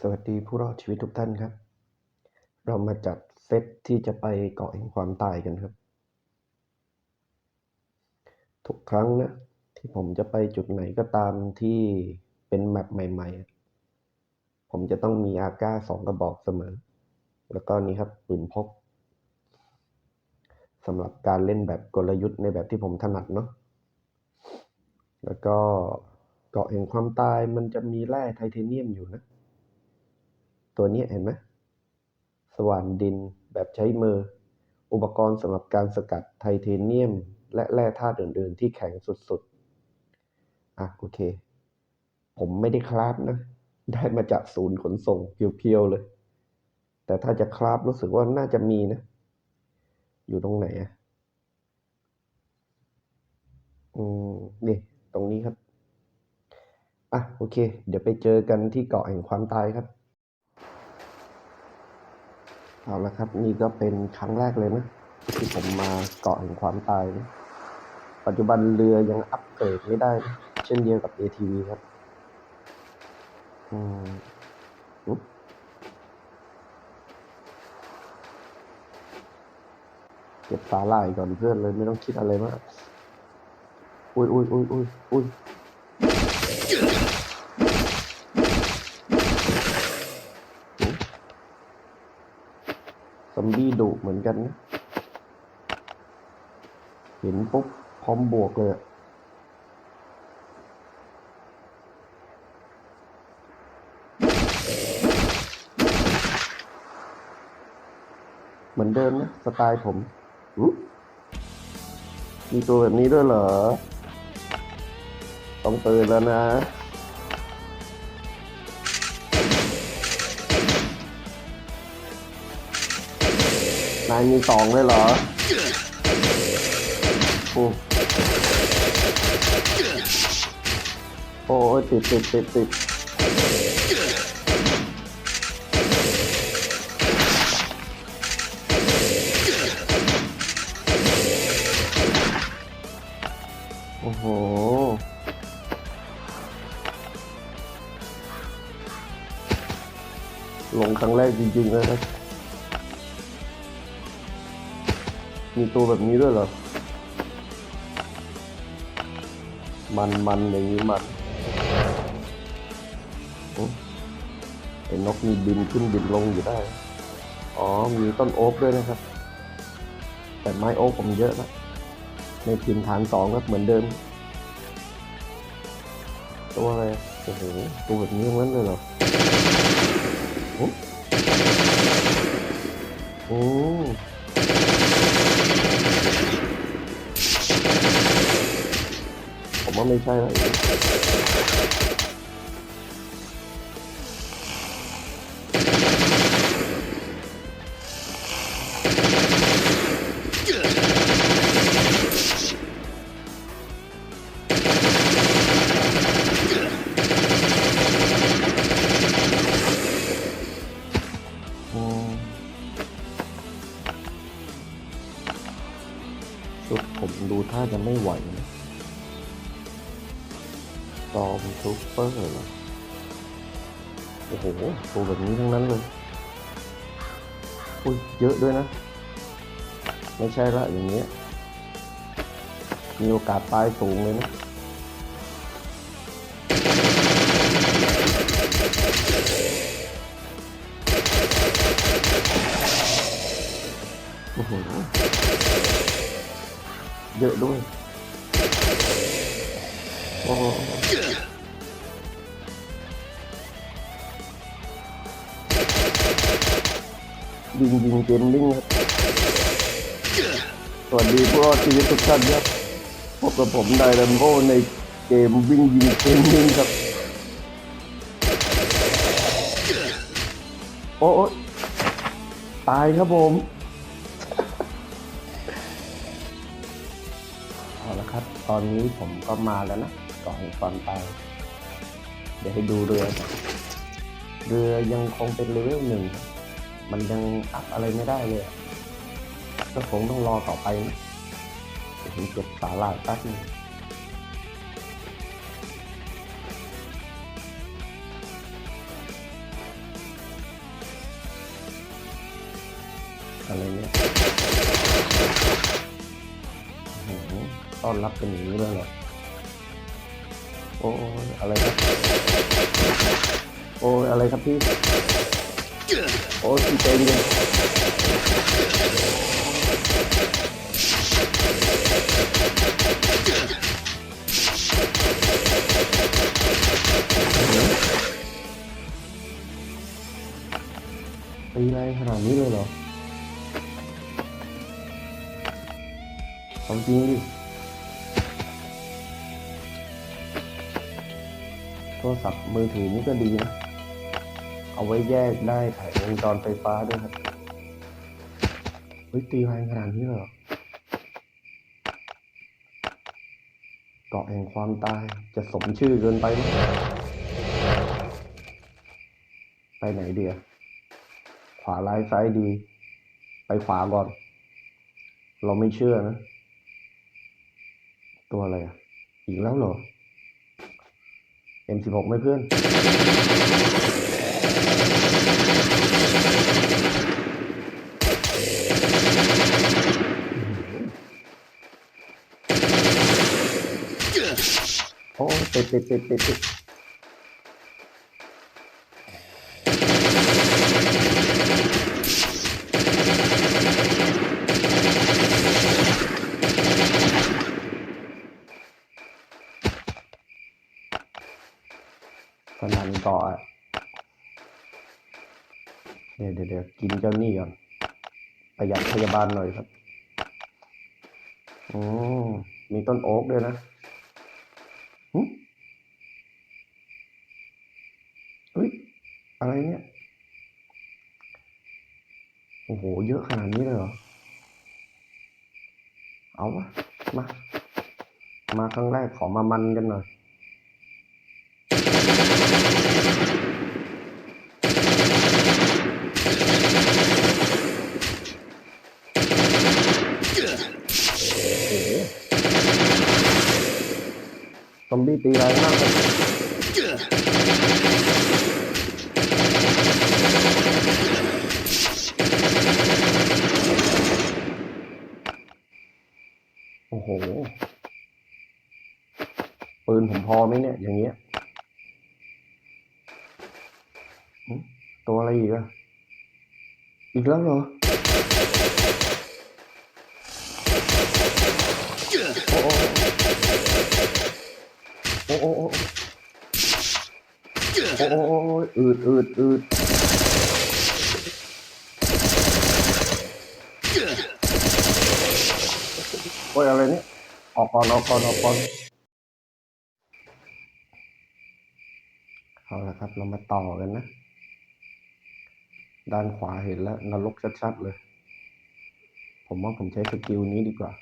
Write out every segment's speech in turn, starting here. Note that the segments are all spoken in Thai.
สวัสดีผู้รอดชีวิตทุกท่านครับ เรามาจัดเซตที่จะไปเกาะแห่งความตายกันครับ ทุกครั้งนะ ที่ผมจะไปจุดไหนก็ตามที่เป็นแมปใหม่ ๆ ผมจะต้องมีอาก้าสองกระบอกเสมอ แล้วก็นี่ครับปืนพกสำหรับการเล่นแบบกลยุทธ์ในแบบที่ผมถนัดเนาะแล้วก็เกาะแห่งความตายมันจะมีแร่ไทเทเนียมอยู่นะ ตัวนี้เห็นไหมสว่านดินแบบใช้มือ อุปกรณ์สำหรับการสกัดไทเทเนียม และแร่ธาตุอื่นๆ ที่แข็งสุดๆ อะโอเค ผมไม่ได้คราฟนะ ได้มาจากศูนย์ขนส่งเพียวๆเลย แต่ถ้าจะคราฟรู้สึกว่าน่าจะมีนะ อยู่ตรงไหนอะอืมนี่ตรงนี้ครับ อะโอเค เดี๋ยวไปเจอกันที่เกาะแห่งความตายครับ เอาละครับ นี่ก็เป็นครั้งแรกเลยนะ ที่ผมมาเกาะแห่งความตายนะปัจจุบันเรือยังอัปเกรดไม่ได้นะเช่นเดียวกับ ATV ครับอืมอุ๊บเก็บสาหร่ายก่อนเพื่อนเลยไม่ต้องคิดอะไรมาก อุ้ยอุ้ยอุ้ยอุ้ยอุ้ยอุ๊ยซอ มบี้ดุเหมือนกันนะเห็นปุ๊บพร้อมบวกเลยอะเหมือนเดิมนะสไตล์ผม มีตัวแบบนี้ด้วยเหรอ ต้องตื่นแล้วนะ นายมีสองเลยเหรอโอ้โอ้ติดติดติดติดโอ้โหลงครั้งแรกจริงๆเลยนะ มีตัวแบบนี้ด้วยเหรอ มันมันอย่างนี้มันโอ้ไอ้นกมีบินขึ้นบินลงอยู่ได้ อ๋อ มีต้นโอ๊กด้วยนะครับ แต่ไม้โอ๊กผมเยอะแล้วในทีมฐานสองก็เหมือนเดิม ตัวอะไร โอ้โห ตัวแบบนี้ทั้งนั้นเลยเหรอ โอ้โอ้ ผมว่าไม่ใช่แล้ว ผมดูท่าจะไม่ไหวนะซอมซูเปอร์เหรอโอ้โห ตัวแบบนี้ทั้งนั้นเลย อุ้ย เยอะด้วยนะ ไม่ใช่ละอย่างเงี้ย มีโอกาสตายสูงเลยนะ โอ้โห เยอะด้วย โอ้ยิงยิงเกมลิงครับ สวัสดีผู้รอดชีวิตทุกท่านครับ พบกับผมไดรัมโบในเกมวิ่งยิงเกมลิงครับ โอ้ยตายครับผม ตอนนี้ผมก็มาแล้วนะก่อนก่อนไป เดี๋ยวให้ดูเรือเรือยังคงเป็นเลเวลหนึ่ง มันยังอัพอะไรไม่ได้เลยก็คงต้องรอต่อไปนะผมเก็บสาหร่ายแป๊บนึงอะไรเนี่ย อนรับเป็นอย่างนี้เลยเหรอโอ้ยอะไรครับ โอ้ยอะไรครับพี่ โอ้ยพี่ใจเย็นตีแรงขนาดนี้เลยเหรอเอาจริงดิ รศัพท์มือถือนี่ก็ดีนะ เอาไว้แยกได้แผงวงจรไฟฟ้าด้วยครับ เฮ้ย ตีแรงขนาดนี้เลยเหรอเกาะแห่งความตายจะสมชื่อเกินไปไหมไปไหนเดียขวาลายซ้ายดี ไปขวาก่อน เราไม่เชื่อนะ ตัวอะไรอะ อีกแล้วเหรอ M16 ไหมเพื่อน โอ้ติดติดติดติดติดสนันต่ออะ เดี๋ยวเดี๋ยวกินเจ้านี่ก่อนประหยัดพยาบาลหน่อยครับอืมมีต้นโอ๊กด้วยนะหึเฮ้ย อะไรเนี่ย โอ้โห เยอะขนาดนี้เลยเหรอ เอาวะ มา มาครั้งแรกขอมามันกันหน่อย โอ้โห ซอมบี้ตีแรงมากโอ้โห ปืนผมพอไหมเนี่ย อย่างเงี้ย ตัวอะไรอีกอะ อีกแล้วเหรอ โอ้โหโอ้โหโอ้โหโอ้โอ้โอ้อืดอืดอืดโอ้ยอะไรเนี่ยออกก่อนออกก่อนออกก่อนเอาละครับ เรามาต่อกันนะ ด้านขวาเห็นแล้วนรกชัดๆเลย ผมว่าผมใช้สกิลนี้ดีกว่า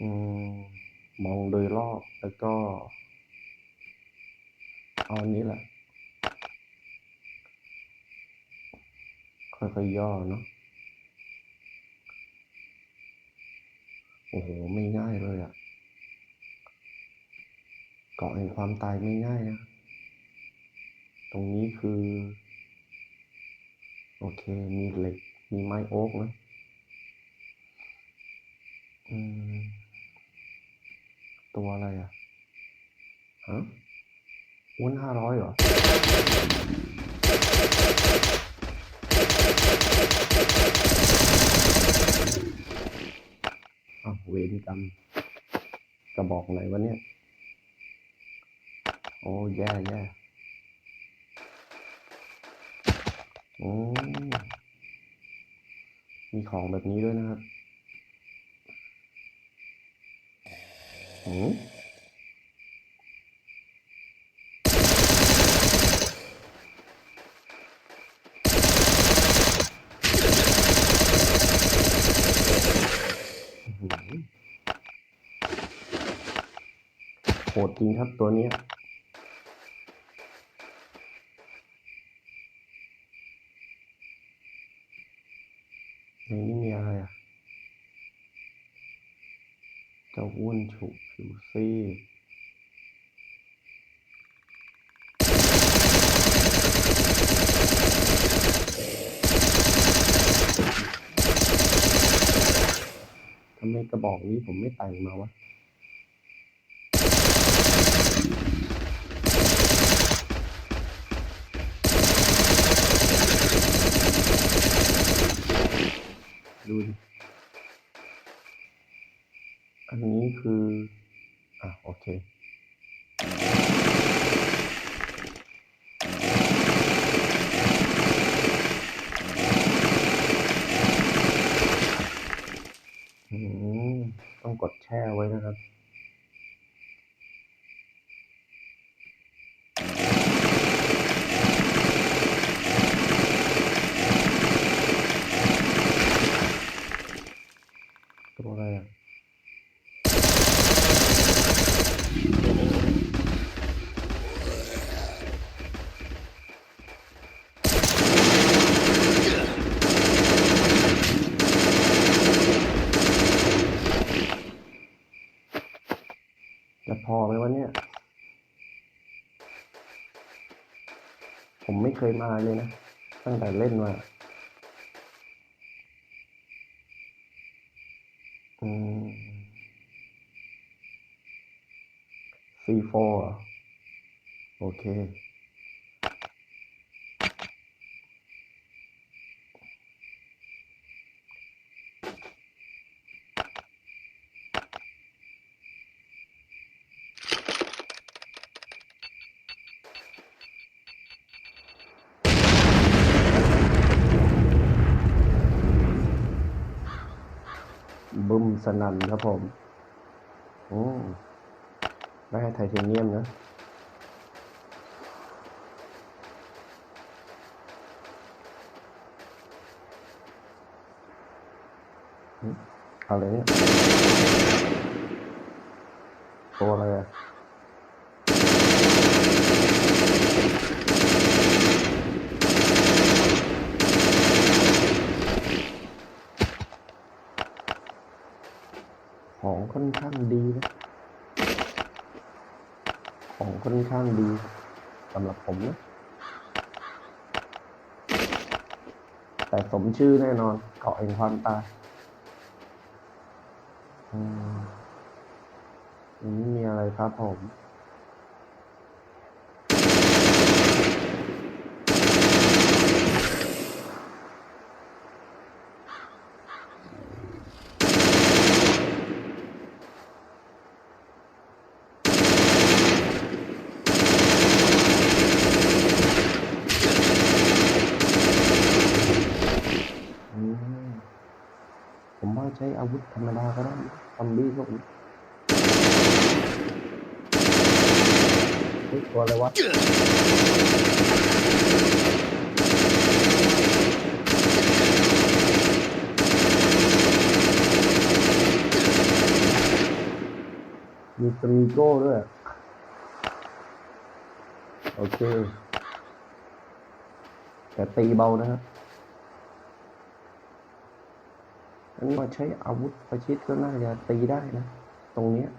อืม มองโดยรอบแล้วก็ เอาอันนี้แหละ ค่อยๆย่อเนาะโอ้โห ไม่ง่ายเลยอะ่ะเกาะแห่งความตายไม่ง่ายนะ ตรงนี้คือ โอเค มีเหล็ก มีไม้โอ๊กนะตัวอะไรอะ ฮะอ้นห้าร้อยเหรออ้าวเวรกรรมกระบอกไหนวะเนี่ย โอ้ แย่แย่ โอ้มีของแบบนี้ด้วยนะครับหืมอื้อหือโหดจริงครับตัวนี้ จะวุ่นฉุกผิวซีดทำไมกระบอกนี้ผมไม่แต่งมาวะดูดิ อะ โอเค อืม ต้องกดแช่ไว้นะครับ ตัวอะไรอะ จะพอไหมวะเนี่ย ผมไม่เคยมาเลยนะ ตั้งแต่เล่นมาอืม C4 โอเค บึ้ม สนั่นครับผม โอ้ได้ไทเทเนียมนะหึอะไรเนี่ย ตัวอะไรอะของค่อนข้างดีนะ ของค่อนข้างดีสำหรับ ผมนะแต่สมชื่อแน่นอน เกาะแห่งความตายอืมอันนี้มีอะไรครับผม อืม ผมว่าใช้อาวุธธรรมดาก็ได้ซอมบี้พวกนี้ตัวอะไรวะมีสมีโก้ด้วย โอเค แต่ตีเบานะครับ อันนี้มาใช้อาวุธประชิดก็น่าจะตีได้นะ ตรงเนี้ย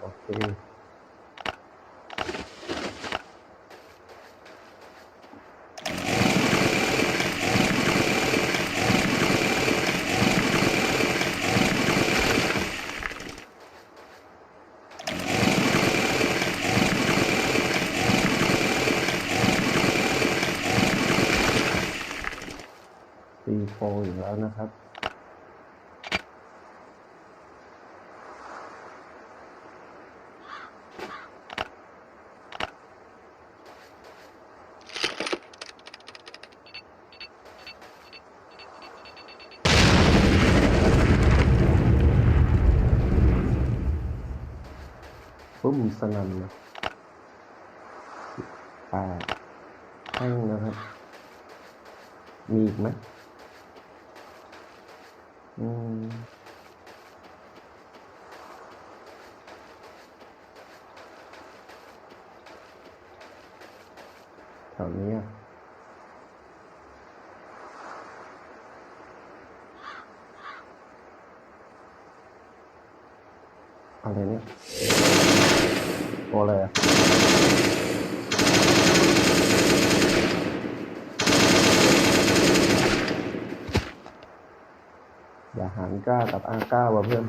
โอเค ตีโฟอีกแล้ว นะครับ ปุ้มสนันนะแปดแท่งนะครับ มีอีกไหม อืม แถวนี้อะ อะไรเนี่ยตัวอะไรอะอย่าหารก้ากับอาก้าว่ะเพื่อน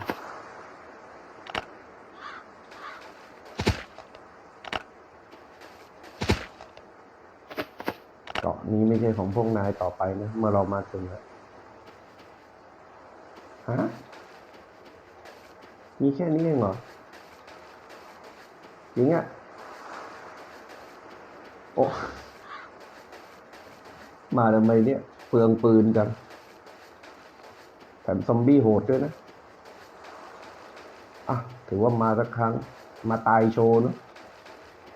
เกาะนี้ไม่ใช่ของพวกนายต่อไปนะ เมื่อเรามาถึงแล้วฮะ มีแค่นี้เองเหรอจริงอะโอ้ มาทำไมเนี่ย เปลืองปืนกันแถมซอมบี้โหดด้วยนะ อะ ถือว่ามาสักครั้ง มาตายโชว์เนะ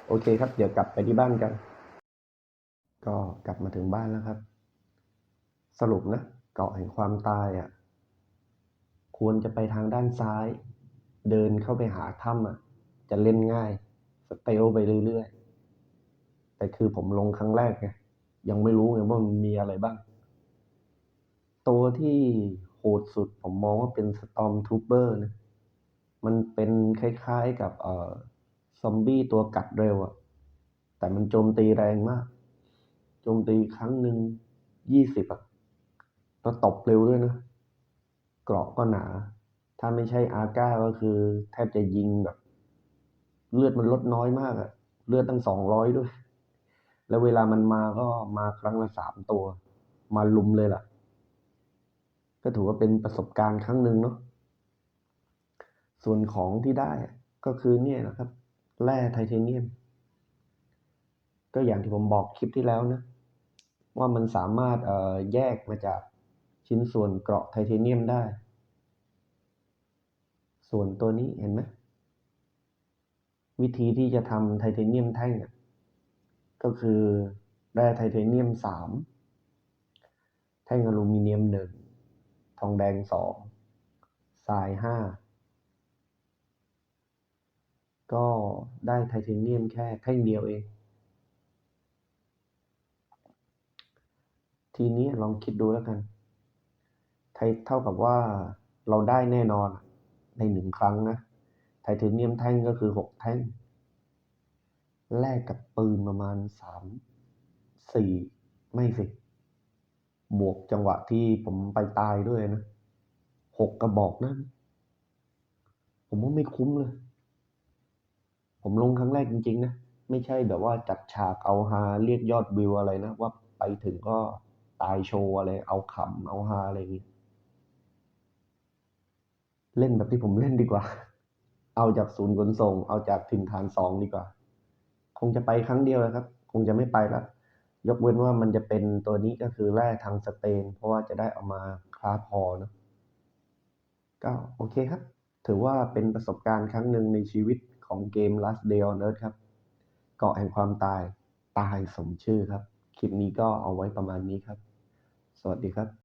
โอเคครับ เดี๋ยวกลับไปที่บ้านกัน ก็กลับมาถึงบ้านแล้วครับ สรุปนะ เกาะแห่งความตายอะ ควรจะไปทางด้านซ้าย เดินเข้าไปหาถ้ำอะ จะเล่นง่ายสเตลไปเรื่อยๆ แต่คือผมลงครั้งแรกไงยังไม่รู้ไงว่ามันมีอะไรบ้าง ตัวที่โหดสุดผมมองว่าเป็นสตอมทูเปอร์นะ มันเป็นคล้ายๆกับเอ่อซอมบี้ตัวกัดเร็วอะแต่มันโจมตีแรงมาก โจมตีครั้งหนึ่งยี่สิบอะแล้วตบเร็วด้วยนะ เกราะก็หนา ถ้าไม่ใช่อาก้าก็คือ แทบจะยิงแบบ เลือดมันลดน้อยมากอะเลือดตั้งสองร้อยด้วย แล้วเวลามันมาก็มาครั้งละสามตัว มาลุมเลยล่ะ ก็ถือว่าเป็นประสบการณ์ครั้งหนึ่งเนาะส่วนของที่ได้ก็คือเนี่ยนะครับ แร่ไทเทเนียม ก็อย่างที่ผมบอกคลิปที่แล้วนะ ว่ามันสามารถเอ่อแยกมาจากชิ้นส่วนเกราะไทเทเนียมได้ ส่วนตัวนี้เห็นไหมวิธีที่จะทำไทเทเนียมแท่งก็คือแร่ไทเทเนียมสามแท่งอลูมิเนียมหนึ่งทองแดงสองทรายห้าก็ได้ไทเทเนียมแค่แท่งเดียวเอง ทีนี้ลองคิดดูแล้วกัน ไทเท่ากับว่าเราได้แน่นอน ในหนึ่งครั้งนะไทเทเนียมแท่งก็คือหกแท่ง แลกกับปืนประมาณสามสี่ไม่สิบวกจังหวะที่ผมไปตายด้วยนะหกกระบอกนั้นผมว่าไม่คุ้มเลย ผมลงครั้งแรกจริงๆนะ ไม่ใช่แบบว่าจัดฉากเอาฮาเรียกยอดวิวอะไรนะ ว่าไปถึงก็ตายโชว์อะไร เอาขำเอาฮาอะไรอย่างงี้ เล่นแบบที่ผมเล่นดีกว่า เอาจากศูนย์ขนส่ง เอาจากถิ่นฐานสองดีกว่า คงจะไปครั้งเดียวนะครับ คงจะไม่ไปแล้วยกเว้นว่ามันจะเป็นตัวนี้ก็คือแร่ทางสเตนเพราะว่าจะได้เอามาคราพอเนะก็โอเคครับ ถือว่าเป็นประสบการณ์ครั้งหนึ่งในชีวิตของเกม Last Day on Earth ครับ เกาะแห่งความตายตายสมชื่อครับ คลิปนี้ก็เอาไว้ประมาณนี้ครับ สวัสดีครับ